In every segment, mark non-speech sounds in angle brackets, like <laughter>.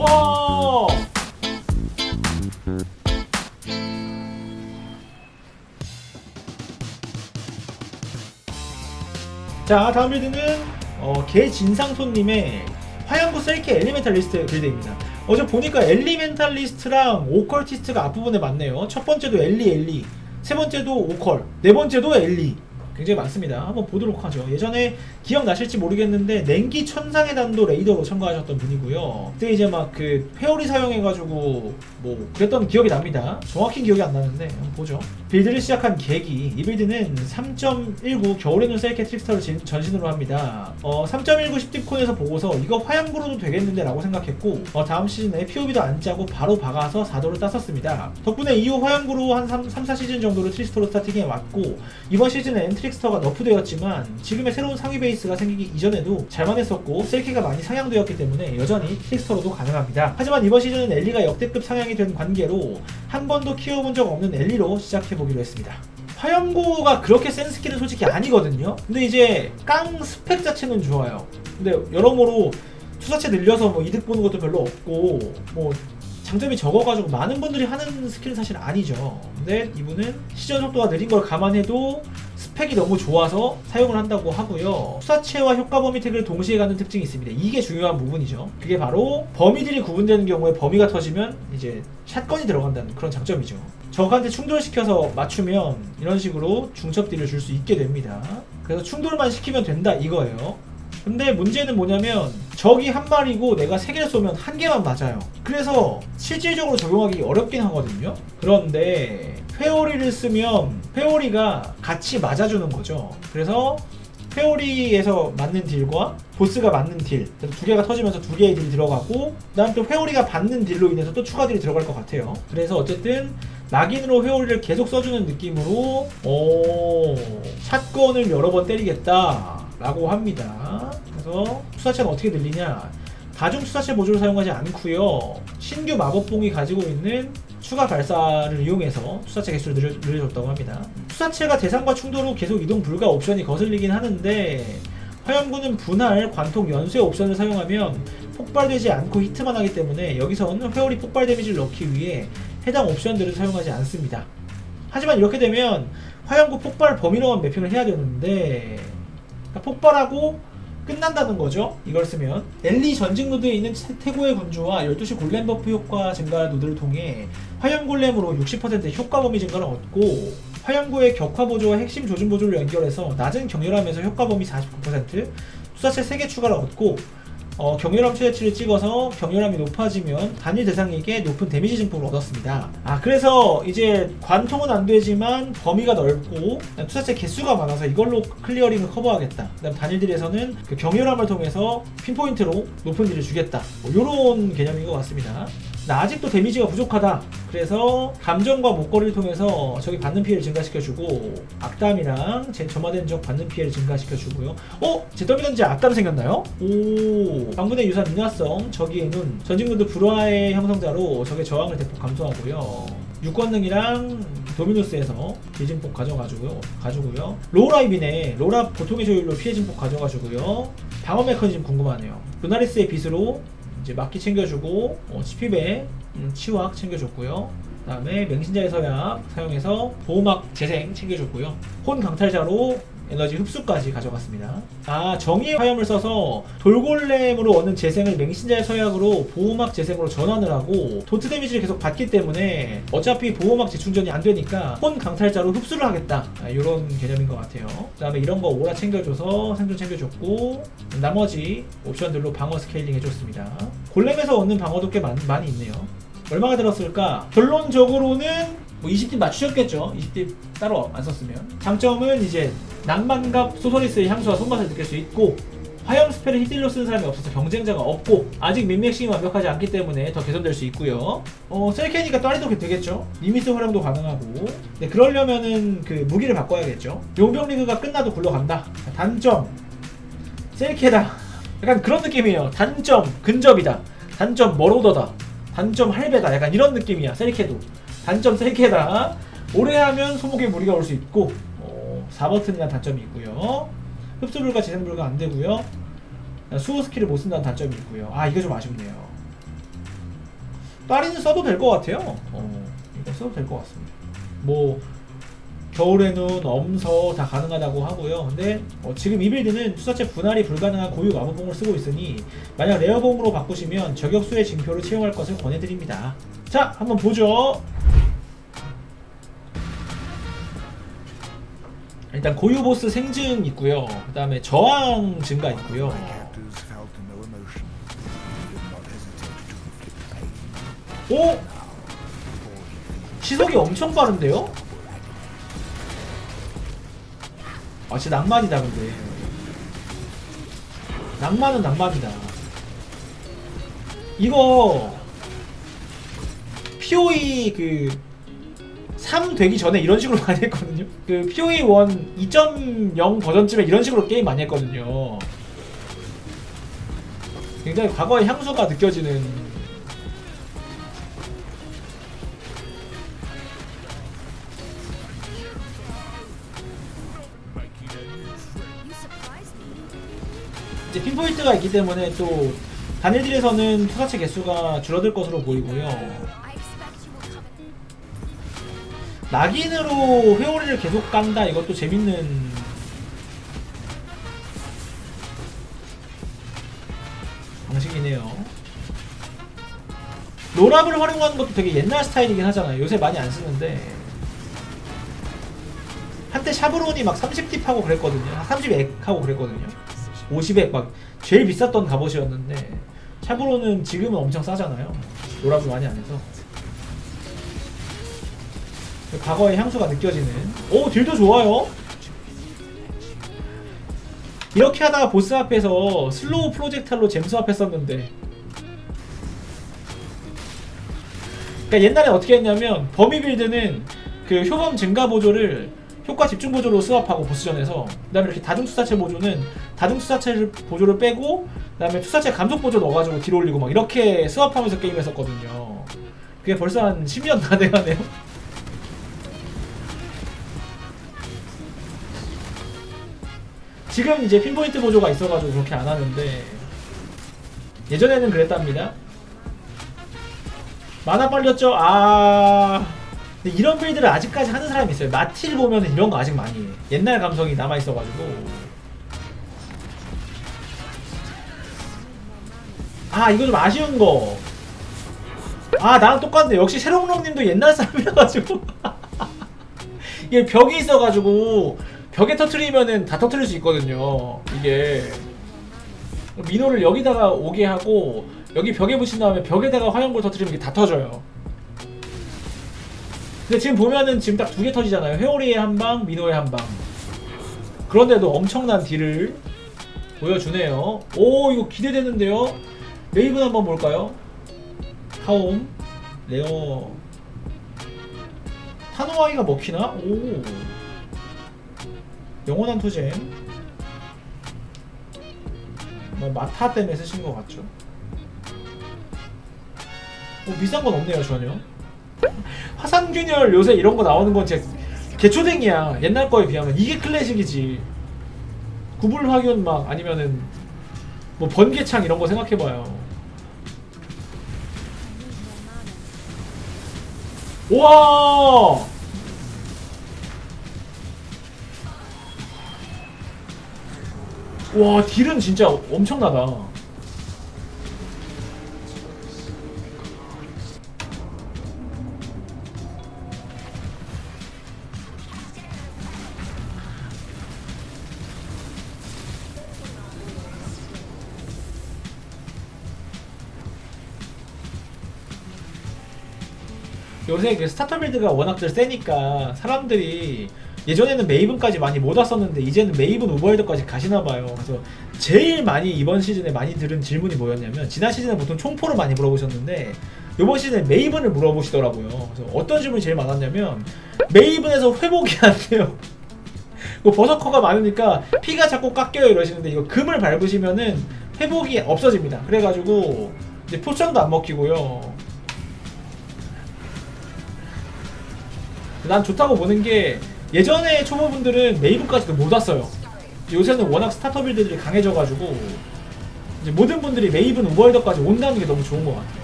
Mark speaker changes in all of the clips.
Speaker 1: 와! 자 다음 빌드는 어, 개진상 손님의 화양구 셀케 엘리멘탈리스트 빌드입니다. 어제 보니까 엘리멘탈리스트랑 오컬티스트가 앞부분에 많네요. 첫 번째도 엘리 엘리 세 번째도 오컬 네 번째도 엘리 굉장히 많습니다. 한번 보도록 하죠. 예전에 기억나실지 모르겠는데 냉기 천상의 단도 레이더로 참가하셨던 분이고요. 그때 이제 막 그 회오리 사용해가지고 뭐 그랬던 기억이 납니다. 정확히 기억이 안 나는데 한번 보죠. 빌드를 시작한 계기. 이 빌드는 3.19 겨울의 눈 셀케 트릭스터를 진- 전신으로 합니다. 어, 3.19 10딥콘에서 보고서 이거 화양구로도 되겠는데 라고 생각했고 어, 다음 시즌에 POB도 안 짜고 바로 박아서 4도를 땄었습니다. 덕분에 이후 화양구로 한 3, 3 4시즌 정도를 트릭스터로 스타팅해 왔고 이번 시즌엔 트 릭스터가 너프되었지만 지금의 새로운 상위 베이스가 생기기 이전에도 잘만 했었고 셀키가 많이 상향되었기 때문에 여전히 트릭스터로도 가능합니다 하지만 이번 시즌은 엘리가 역대급 상향이 된 관계로 한 번도 키워본 적 없는 엘리로 시작해보기로 했습니다 화염고가 그렇게 센 스킬은 솔직히 아니거든요. 근데 이제 깡 스펙 자체는 좋아요. 근데 여러모로 투사체 늘려서 뭐 이득 보는 것도 별로 없고 뭐 장점이 적어가지고 많은 분들이 하는 스킬은 사실 아니죠. 근데 이분은 시전 속도가 느린 걸 감안해도 스펙이 너무 좋아서 사용을 한다고 하고요. 투사체와 효과 범위 태그를 동시에 갖는 특징이 있습니다. 이게 중요한 부분이죠. 그게 바로 범위들이 구분되는 경우에 범위가 터지면 이제 샷건이 들어간다는 그런 장점이죠. 적한테 충돌시켜서 맞추면 이런 식으로 중첩딜을 줄 수 있게 됩니다. 그래서 충돌만 시키면 된다 이거예요. 근데 문제는 뭐냐면 적이 한 마리고 내가 세 개를 쏘면 한 개만 맞아요. 그래서 실질적으로 적용하기 어렵긴 하거든요. 그런데 회오리를 쓰면 회오리가 같이 맞아주는 거죠. 그래서 회오리에서 맞는 딜과 보스가 맞는 딜, 두 개가 터지면서 두 개의 딜이 들어가고, 그다음 또 회오리가 받는 딜로 인해서 또 추가 딜이 들어갈 것 같아요. 그래서 어쨌든 낙인으로 회오리를 계속 써주는 느낌으로, 오, 샷건을 여러 번 때리겠다 라고 합니다. 그래서 투사체는 어떻게 들리냐? 다중 투사체 모듈을 사용하지 않고요. 신규 마법봉이 가지고 있는 추가 발사를 이용해서 투사체 개수를 늘려, 늘려줬다고 합니다. 투사체가 대상과 충돌 후 계속 이동 불가 옵션이 거슬리긴 하는데 화염구는 분할, 관통, 연쇄 옵션을 사용하면 폭발되지 않고 히트만 하기 때문에 여기서는 회오리 폭발 데미지를 넣기 위해 해당 옵션들을 사용하지 않습니다. 하지만 이렇게 되면 화염구 폭발 범위로만 매핑을 해야 되는데 그러니까 폭발하고 끝난다는 거죠. 이걸 쓰면 엘리 전직 노드에 있는 태- 태고의 군주와 12시 골렘 버프 효과 증가 노드를 통해 화염 골렘으로 60% 효과 범위 증가를 얻고 화염구의 격화 보조와 핵심 조준 보조를 연결해서 낮은 경렬함에서 효과 범위 49%, 투사체 3개 추가를 얻고 어, 경렬함 최대치를 찍어서 경렬함이 높아지면 단일 대상에게 높은 데미지 증폭을 얻었습니다. 아 그래서 이제 관통은 안 되지만 범위가 넓고 투사체 개수가 많아서 이걸로 클리어링을 커버하겠다. 그다음 단일들에서는 그 경렬함을 통해서 핀포인트로 높은 딜을 주겠다. 뭐 이런 개념인 것 같습니다. 나 아직도 데미지가 부족하다. 그래서 감정과 목걸이를 통해서 적이 받는 피해를 증가시켜주고 악담이랑 제 점화된 적 받는 피해를 증가시켜주고요. 어? 제 더미던지 악담 생겼나요? 오 방문의 유산 인화성 눈 전직노드 불화의 형성자로 적의 저항을 대폭 감소하고요. 육권능이랑 도미노스에서 피해 증폭 가져가지고요. 가지고요. 로라이빈에 로라 보통의 조율로 피해 증폭 가져가지고요. 방어 메커니즘 궁금하네요. 루나리스의 빛으로 이제 막기 챙겨주고 어, 치핍에 음, 치확 챙겨줬고요. 그 다음에 맹신자의 서약 사용해서 보호막 재생 챙겨줬고요. 혼 강탈자로 에너지 흡수까지 가져갔습니다. 아 정의의 화염을 써서 돌골렘으로 얻는 재생을 맹신자의 서약으로 보호막 재생으로 전환을 하고 도트 데미지를 계속 받기 때문에 어차피 보호막 재충전이 안 되니까 혼 강탈자로 흡수를 하겠다 아, 이런 개념인 것 같아요. 그 다음에 이런 거 오라 챙겨줘서 생존 챙겨줬고 나머지 옵션들로 방어 스케일링 해줬습니다. 골렘에서 얻는 방어도 꽤 많, 많이 있네요. 얼마가 들었을까? 결론적으로는 뭐 20딥 맞추셨겠죠. 20딥 따로 안 썼으면. 장점은 이제 낭만갑 소서리스의 향수와 손맛을 느낄 수 있고 화염 스펠을 히딜로 쓰는 사람이 없어서 경쟁자가 없고 아직 민맥싱이 완벽하지 않기 때문에 더 개선될 수 있고요. 어 셀케니까 딸리도 되겠죠. 리미스 활용도 가능하고. 네 그러려면은 그 무기를 바꿔야겠죠. 용병 리그가 끝나도 굴러간다. 단점 셀케다. 약간 그런 느낌이에요. 단점 근접이다. 단점 머로더다. 단점 할배다. 약간 이런 느낌이야. 셀케도. 단점 셀케다. 오래 하면 소목에 무리가 올 수 있고 어, 4버튼이라는 단점이 있고요. 흡수 불가 재생 불가 안 되고요. 수호 스킬을 못 쓴다는 단점이 있고요. 아 이거 좀 아쉽네요. 파리는 써도 될 것 같아요. 어, 이거 써도 될 것 같습니다. 뭐 겨울의 눈, 엄서 다 가능하다고 하고요. 근데 어, 지금 이 빌드는 투사체 분할이 불가능한 고유 마법봉을 쓰고 있으니 만약 레어봉으로 바꾸시면 저격수의 징표를 채용할 것을 권해드립니다. 자, 한번 보죠. 일단 고유 보스 생증 있고요. 그 다음에 저항 증가 있고요. 오! 시속이 엄청 빠른데요? 아 진짜 낭만이다 근데 낭만은 낭만이다 이거 POE 그 3 되기 전에 이런 식으로 <laughs> 많이 했거든요 그 POE 1 2.0 버전쯤에 이런 식으로 게임 많이 했거든요 굉장히 과거의 향수가 느껴지는. 이제 핀포인트가 있기 때문에 또 단일딜에서는 투사체 개수가 줄어들 것으로 보이고요. 낙인으로 회오리를 계속 깐다 이것도 재밌는 방식이네요. 로랍을 활용하는 것도 되게 옛날 스타일이긴 하잖아요. 요새 많이 안 쓰는데 한때 샤브론이 막 30딥 하고 그랬거든요. 30액 하고 그랬거든요. 50액 막 제일 비쌌던 갑옷이었는데 샤브론은 지금은 엄청 싸잖아요. 로랍을 많이 안 해서. 과거의 향수가 느껴지는 오 딜도 좋아요 이렇게 하다가 보스 앞에서 슬로우 프로젝탈로 잼수 앞했었는데 그러니까 옛날에 어떻게 했냐면 범위 빌드는 그 효범 증가 보조를 효과 집중 보조로 스왑하고 보스전에서 그다음에 이렇게 다중 투사체 보조는 다중 투사체 보조를 빼고 그다음에 투사체 감속 보조 넣어가지고 딜 올리고 막 이렇게 스왑하면서 게임 했었거든요. 그게 벌써 한 10년 다 돼가네요. 지금 이제 핀포인트 보조가 있어가지고 그렇게 안 하는데 예전에는 그랬답니다. 만화 빨렸죠? 아. 근데 이런 빌드를 아직까지 하는 사람이 있어요. 마틸 보면 이런 거 아직 많이 해. 옛날 감성이 남아있어가지고. 아, 이거 좀 아쉬운 거. 아, 나랑 똑같네. 역시 세롱롱님도 옛날 사람이라가지고. <laughs> 이게 벽이 있어가지고, 벽에 터트리면은 다 터트릴 수 있거든요. 이게. 민호를 여기다가 오게 하고, 여기 벽에 붙인 다음에 벽에다가 화염볼 터트리면 이게 다 터져요. 근데 지금 보면은 지금 딱 두 개 터지잖아요. 회오리의 한 방, 민호의 한 방. 그런데도 엄청난 딜을 보여주네요. 오, 이거 기대되는데요. 웨이븐 한번 볼까요? 카옴, 레어, 타노아이가 먹히나? 오, 영원한 투쟁. 뭐 마타 때문에 쓰신 것 같죠? 뭐 비싼 건 없네요 전혀. <laughs> 화산균열 요새 이런 거 나오는 건 제 개초댕이야 옛날 거에 비하면 이게 클래식이지 구불화균 막 아니면은 뭐 번개창 이런 거 생각해봐요 우와 와 딜은 진짜 엄청나다. 요새 그 스타터 빌드가 워낙들 세니까 사람들이 예전에는 메이븐까지 많이 못 왔었는데 이제는 메이븐 오버월드까지 가시나 봐요. 그래서 제일 많이 이번 시즌에 많이 들은 질문이 뭐였냐면 지난 시즌에 보통 총포를 많이 물어보셨는데 이번 시즌에 메이븐을 물어보시더라고요. 그래서 어떤 질문이 제일 많았냐면 메이븐에서 회복이 안 돼요. 그 <laughs> 버서커가 많으니까 피가 자꾸 깎여요 이러시는데 이거 금을 밟으시면은 회복이 없어집니다. 그래가지고 이제 포션도 안 먹히고요. 난 좋다고 보는 게 예전에 초보분들은 메이브까지도 못 왔어요. 요새는 워낙 스타터 빌드들이 강해져가지고 이제 모든 분들이 메이브는 우월더까지 온다는 게 너무 좋은 것 같아요.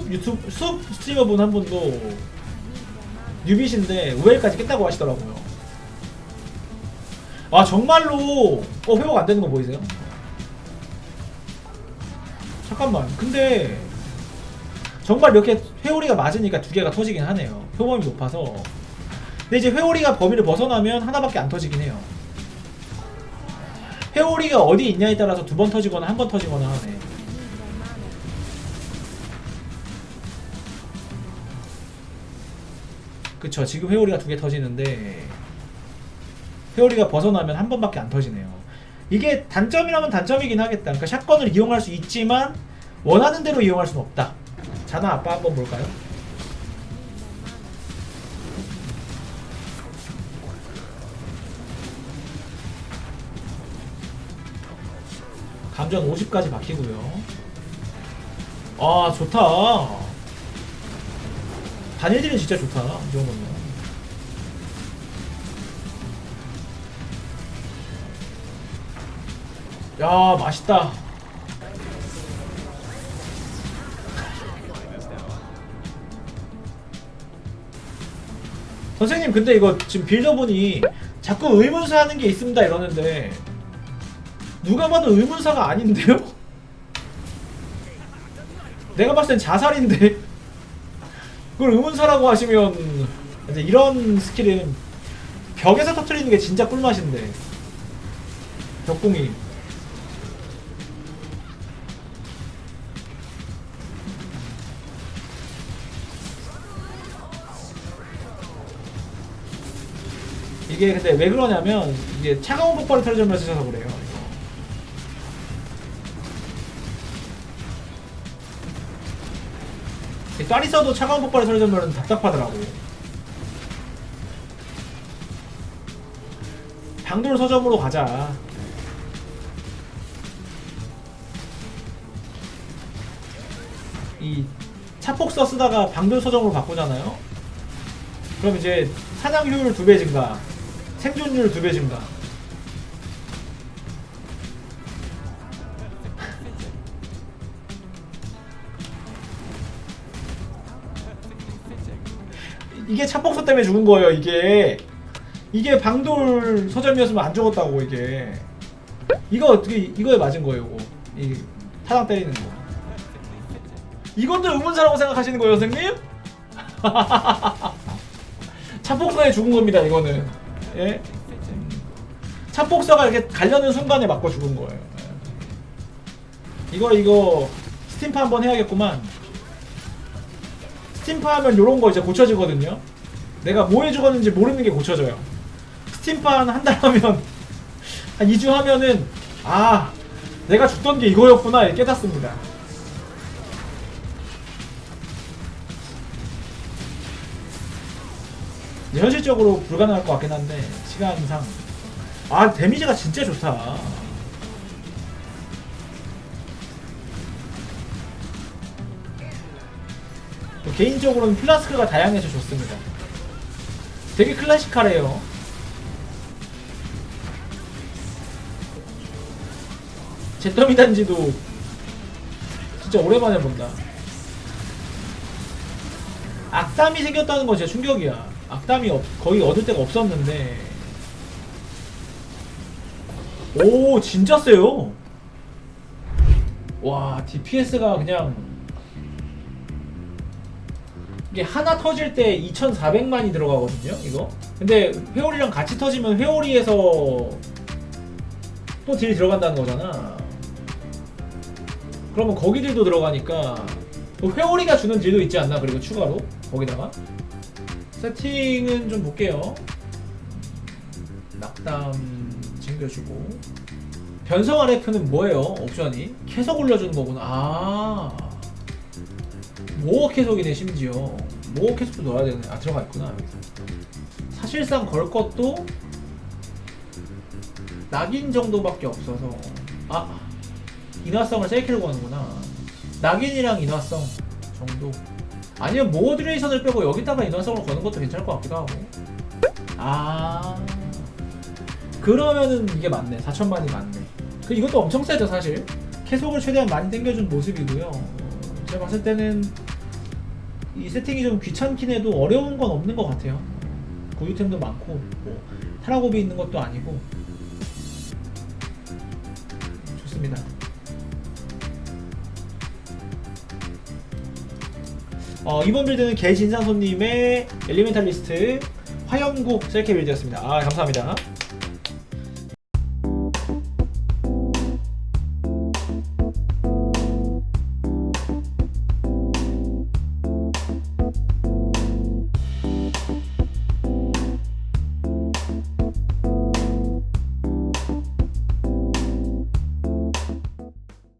Speaker 1: 숲 유튜브 숲 스트리머 분 한 분도 뉴빗인데 우엘까지 깼다고 하시더라고요. 아 정말로 어 회복 안 되는 거 보이세요? 잠깐만 근데 정말 이렇게 회오리가 맞으니까 두 개가 터지긴 하네요. 표범이 높아서. 근데 이제 회오리가 범위를 벗어나면 하나밖에 안 터지긴 해요. 회오리가 어디 있냐에 따라서 두 번 터지거나 한 번 터지거나 하네. 그쵸. 지금 회오리가 두 개 터지는데 회오리가 벗어나면 한 번밖에 안 터지네요. 이게 단점이라면 단점이긴 하겠다. 그러니까 샷건을 이용할 수 있지만 원하는 대로 이용할 수는 없다. 자나 아빠 한번 볼까요? 감전 50까지 바뀌고요. 아 좋다 단일딜은 진짜 좋다 이 정도면. 야 맛있다. 선생님 근데 이거 지금 빌더분이 자꾸 의문사 하는 게 있습니다 이러는데 누가 봐도 의문사가 아닌데요? <laughs> 내가 봤을 땐 자살인데 그걸 의문사라고 하시면 이제 이런 스킬은 벽에서 터트리는 게 진짜 꿀맛인데. 벽궁이. 이게 근데 왜 그러냐면 이게 차가운 폭발을 터지면서 써서 그래요 쌀이 써도 차가운 폭발을 설정하면 답답하더라고. 방돌 서점으로 가자. 이 차폭서 쓰다가 방돌 서점으로 바꾸잖아요. 그럼 이제 사냥 효율 두배 증가, 생존율 두배 증가. 이게 차폭서 때문에 죽은 거예요 이게. 이게 방돌 서점이었으면 안 죽었다고 이게. 이거 어떻게 이거에 맞은 거예요 이거. 이 타당 때리는 거. 이것도 의문사라고 생각하시는 거예요 선생님? <laughs> 차폭서에 죽은 겁니다 이거는. 예? 차폭서가 이렇게 가려는 순간에 맞고 죽은 거예요. 예. 이거 이거 스팀파 한번 해야겠구만 스팀파 하면 요런 거 이제 고쳐지거든요. 내가 뭐해 죽었는지 모르는 게 고쳐져요. 스팀파 한 달 하면 한 2주 하면은 아 내가 죽던 게 이거였구나 깨닫습니다. 현실적으로 불가능할 것 같긴 한데 시간상 아 데미지가 진짜 좋다. 개인적으로는 플라스크가 다양해서 좋습니다. 되게 클래식하래요. 제더미 단지도 진짜 오랜만에 본다. 악담이 생겼다는 건 진짜 충격이야. 악담이 없- 거의 얻을 데가 없었는데. 오, 진짜 세요. 와, DPS가 그냥 이게 하나 터질 때 2,400만이 들어가거든요, 이거. 근데 회오리랑 같이 터지면 회오리에서 또 딜 들어간다는 거잖아. 그러면 거기 딜도 들어가니까 또 회오리가 주는 딜도 있지 않나? 그리고 추가로 거기다가 세팅은 좀 볼게요. 낙담 챙겨주고 변성 RF는 뭐예요? 옵션이 계속 올려주는 거구나. 아. 모어 캐속이네 심지어. 모어 캐속도 넣어야 되네. 아 들어가 있구나 여기서. 사실상 걸 것도 낙인 정도밖에 없어서. 아 인화성을 세이키로 거는구나. 낙인이랑 인화성 정도. 아니면 모어 듀레이션을 빼고 여기다가 인화성을 거는 것도 괜찮을 것 같기도 하고. 아. 그러면은 이게 맞네. 4천만이 맞네. 그 이것도 엄청 세죠 사실. 캐속을 최대한 많이 당겨준 모습이고요. 어, 제가 봤을 때는 이 세팅이 좀 귀찮긴 해도 어려운 건 없는 것 같아요. 고유템도 많고 뭐 타라곱이 있는 것도 아니고. 좋습니다. 어, 이번 빌드는 개진상 손님의 엘리멘탈리스트 화염구 셀케 빌드였습니다. 아 감사합니다